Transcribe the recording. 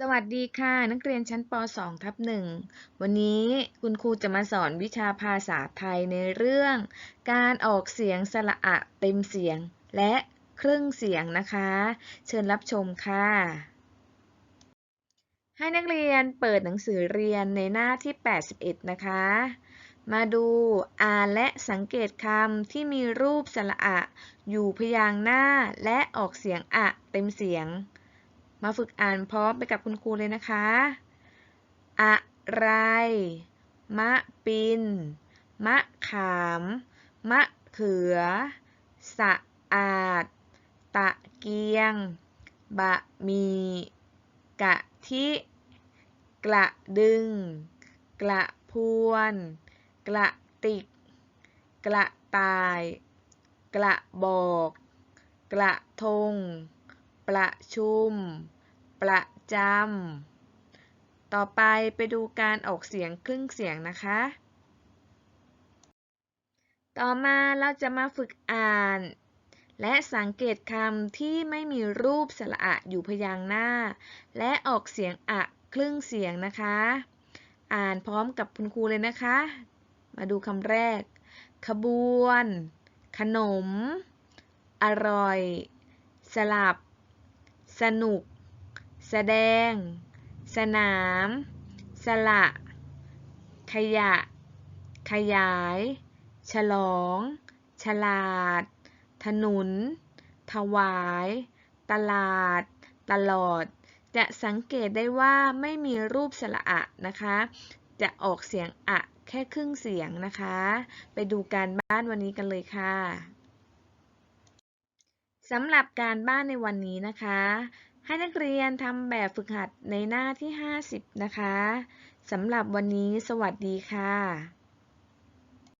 สวัสดีค่ะนักเรียนชั้นป .2 ทับ1วันนี้คุณครูจะมาสอนวิชาภาษาไทยในเรื่อง การออกเสียงสระอะเต็มเสียงและครึ่งเสียงนะคะ เชิญรับชมค่ะ ให้นักเรียนเปิดหนังสือเรียนในหน้าที่ 81 นะคะ มาดูอ่านและสังเกตคำที่มีรูปสระอะ อยู่พยางค์หน้าและออกเสียงอะเต็มเสียง มาฝึกอ่านพร้อมไปกับคุณครูเลยนะคะ อะไร มะปิน มะขาม มะเขือ สะอาด ตะเกียง บะมี กะทิ กระดึง กระพวน กระติก กระต่าย กระบอก กระทง ประชุม ประจำ ต่อไปไปดูการออกเสียงครึ่งเสียงนะคะ ต่อมาเราจะมาฝึกอ่าน และสังเกตคำที่ไม่มีรูปสระอะอยู่พยางค์หน้า และออกเสียงอะครึ่งเสียงนะคะ อ่านพร้อมกับคุณครูเลยนะคะ มาดูคำแรก ขบวน ขนม อร่อย สลับ สนุก แสดง สนาม สละ ขยะ ขยาย ฉลอง ฉลาด ถนน ถวาย ตลาด ตลอด จะสังเกตได้ว่าไม่มีรูปสระอะนะคะ จะออกเสียงอะแค่ครึ่งเสียงนะคะ ไปดูการบ้านวันนี้กันเลยค่ะ สำหรับการบ้านในวันนี้นะคะ ให้นักเรียนทำแบบฝึกหัดในหน้าที่ 50 นะคะ สำหรับวันนี้สวัสดีค่ะ